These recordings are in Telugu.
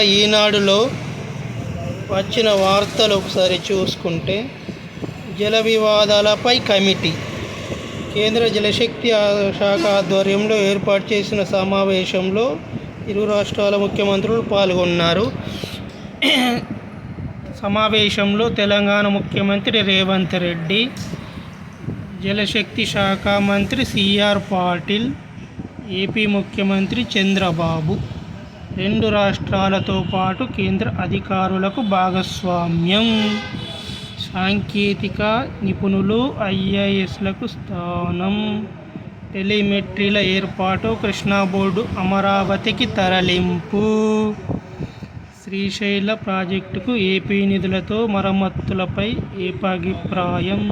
ఈనాడులో వచ్చిన వార్తలు ఒకసారి చూసుకుంటే జల వివాదాలపై కమిటీ కేంద్ర జలశక్తి శాఖ ఆధ్వర్యంలో ఏర్పాటు చేసిన సమావేశంలో ఇరు రాష్ట్రాల ముఖ్యమంత్రులు పాల్గొన్నారు. సమావేశంలో తెలంగాణ ముఖ్యమంత్రి రేవంత్ రెడ్డి జలశక్తి శాఖ మంత్రి సిఆర్ పాటిల్ ఏపీ ముఖ్యమంత్రి చంద్రబాబు రెండు రాష్ట్రాలతో పాటు కేంద్ర అధికారులకు భాగస్వామ్యం. సాంకేతిక నిపుణులు ఐఏఎస్లకు స్థానం. టెలిమెట్రీల ఏర్పాటు కృష్ణా బోర్డు అమరావతికి తరలింపు. శ్రీశైల ప్రాజెక్టుకు ఏపీ నిధులతో మరమ్మతులపై ఏపాభిప్రాయం.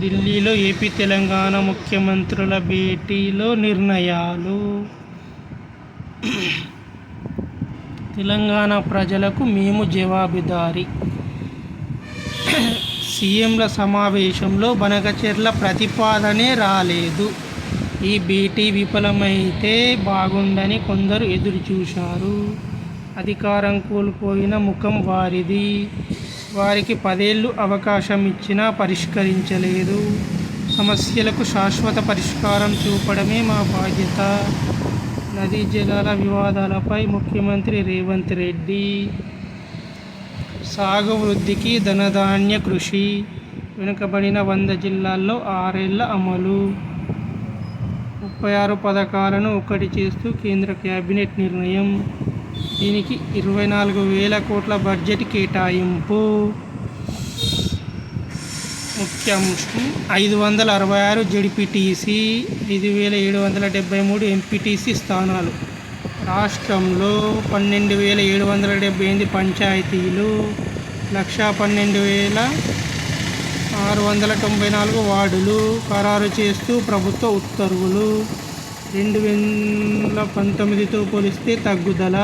ఢిల్లీలో ఏపీ తెలంగాణ ముఖ్యమంత్రుల భేటీలో నిర్ణయాలు. తెలంగాణ ప్రజలకు మేము జవాబుదారి. సీఎంల సమావేశంలో బనకచెర్ల ప్రతిపాదనే రాలేదు. ఈ భేటీ విఫలమైతే బాగుండని కొందరు ఎదురుచూశారు. అధికారం కోల్పోయిన ముఖం వారిది. వారికి పదేళ్ళు అవకాశం ఇచ్చినా పరిష్కరించలేదు. సమస్యలకు శాశ్వత పరిష్కారం చూపడమే మా బాధ్యత. నదీ జలాల వివాదాలపై ముఖ్యమంత్రి రేవంత్ రెడ్డి సాగు వృద్ధికి ధనధాన్య కృషి వెనుకబడిన వంద జిల్లాల్లో ఆరేళ్ళ అమలు. ముప్పై ఆరు పథకాలను ఒకటి చేస్తూ కేంద్ర కేబినెట్ నిర్ణయం. దీనికి ఇరవై నాలుగు వేల కోట్ల బడ్జెట్ కేటాయింపు. ముఖ్యాంశం. ఐదు వందల అరవై ఆరు జడిపిటిసి ఐదు వేల ఏడు వందల డెబ్బై మూడు ఎంపీటీసీ స్థానాలు. రాష్ట్రంలో పన్నెండు వేల ఏడు వందల డెబ్బై ఎనిమిది పంచాయతీలు లక్షా పన్నెండు వేల ఆరు వందల తొంభై నాలుగు వార్డులు ఖరారు చేస్తూ ప్రభుత్వ ఉత్తర్వులు. రెండు వేల పంతొమ్మిదితో పోలిస్తే తగ్గుదల.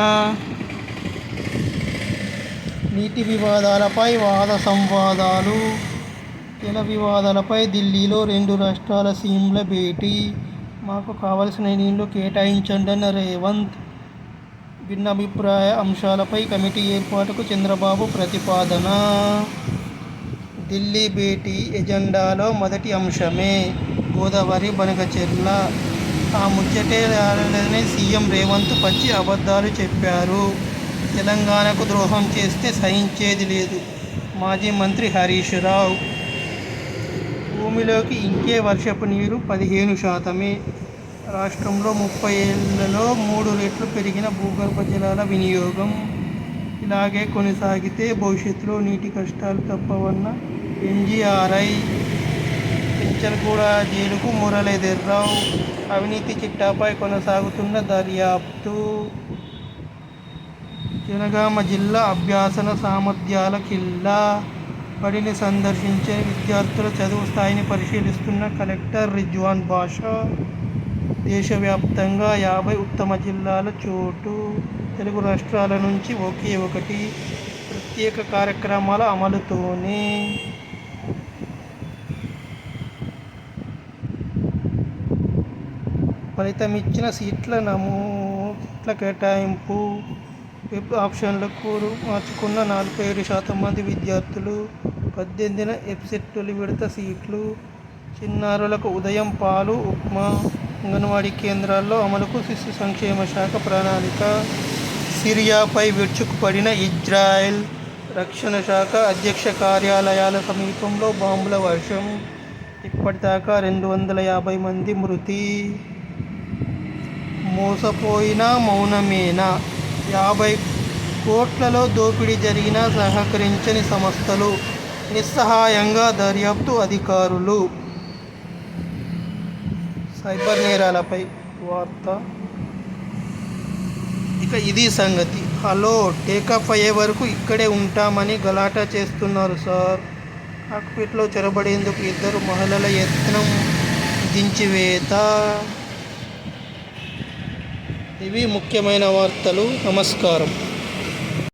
నీటి వివాదాలపై వాద సంవాదాలు. తెల వివాదాలపై ఢిల్లీలో రెండు రాష్ట్రాల సీఎంల భేటీ. మాకు కావలసిన నీళ్ళు కేటాయించండి అన్న రేవంత్ భిన్నాభిప్రాయ అంశాలపై కమిటీ ఏర్పాటుకు చంద్రబాబు ప్రతిపాదన. ఢిల్లీ భేటీ ఎజెండాలో మొదటి అంశమే గోదావరి బనకచెర్ల. ఆ ముచ్చటే రాలేదని సీఎం రేవంత్ పచ్చి అబద్ధాలు చెప్పారు. తెలంగాణకు ద్రోహం చేస్తే సహించేది లేదు. మాజీ మంత్రి హరీష్ రావు భూమిలోకి ఇంకే వర్షపు నీరు పదిహేను శాతమే. రాష్ట్రంలో ముప్పై ఏళ్ళలో మూడు రెట్లు పెరిగిన భూగర్భ జలాల వినియోగం. ఇలాగే కొనసాగితే భవిష్యత్తులో నీటి కష్టాలు తప్పవన్న ఎన్జిఆర్ఐ పెంచలగూడ జైలుకు మురళీధర్రావు అవినీతి చిట్టాపై కొనసాగుతున్న దర్యాప్తు. జనగామ జిల్లా అభ్యాసన సామర్థ్యాల కిల్లా. బడిని సందర్శించే విద్యార్థుల చదువు స్థాయిని పరిశీలిస్తున్న కలెక్టర్ రిజ్వాన్ బాషా దేశవ్యాప్తంగా యాభై ఉత్తమ జిల్లాల చోటు తెలుగు రాష్ట్రాల నుంచి ఒకే ఒకటి ప్రత్యేక కార్యక్రమాల అమలుతోనే ఫలితమిచ్చిన సీట్ల నమో సీట్ల కేటాయింపు వెబ్ ఆప్షన్లకు మార్చుకున్న నలభై ఏడు శాతం మంది విద్యార్థులు పద్దెనిమిదిన ఎఫ్సెట్ తొలి విడత సీట్లు. చిన్నారులకు ఉదయం పాలు ఉప్మా అంగన్వాడీ కేంద్రాల్లో అమలుకు శిశు సంక్షేమ శాఖ ప్రణాళిక. సిరియాపై విడుచుకుపడిన ఇజ్రాయెల్ రక్షణ శాఖ అధ్యక్ష కార్యాలయాల సమీపంలో బాంబుల వర్షం. ఇప్పటిదాకా రెండు వందల యాభై మంది మృతి. మోసపోయిన మౌనమేనా? యాభై కోట్లలో దోపిడీ జరిగినా సహకరించని సంస్థలు నిస్సహాయంగా దర్యాప్తు అధికారులు సైబర్ నేరాలపై వార్త. ఇక ఇది సంగతి. హలో టేకప్ అయ్యే వరకు ఇక్కడే ఉంటామని గలాటా చేస్తున్నారు సార్. కాక్పిట్లో చొరబడేందుకు ఇద్దరు మహిళల యత్నం దించివేత. ఇవి ముఖ్యమైన వార్తలు. నమస్కారం.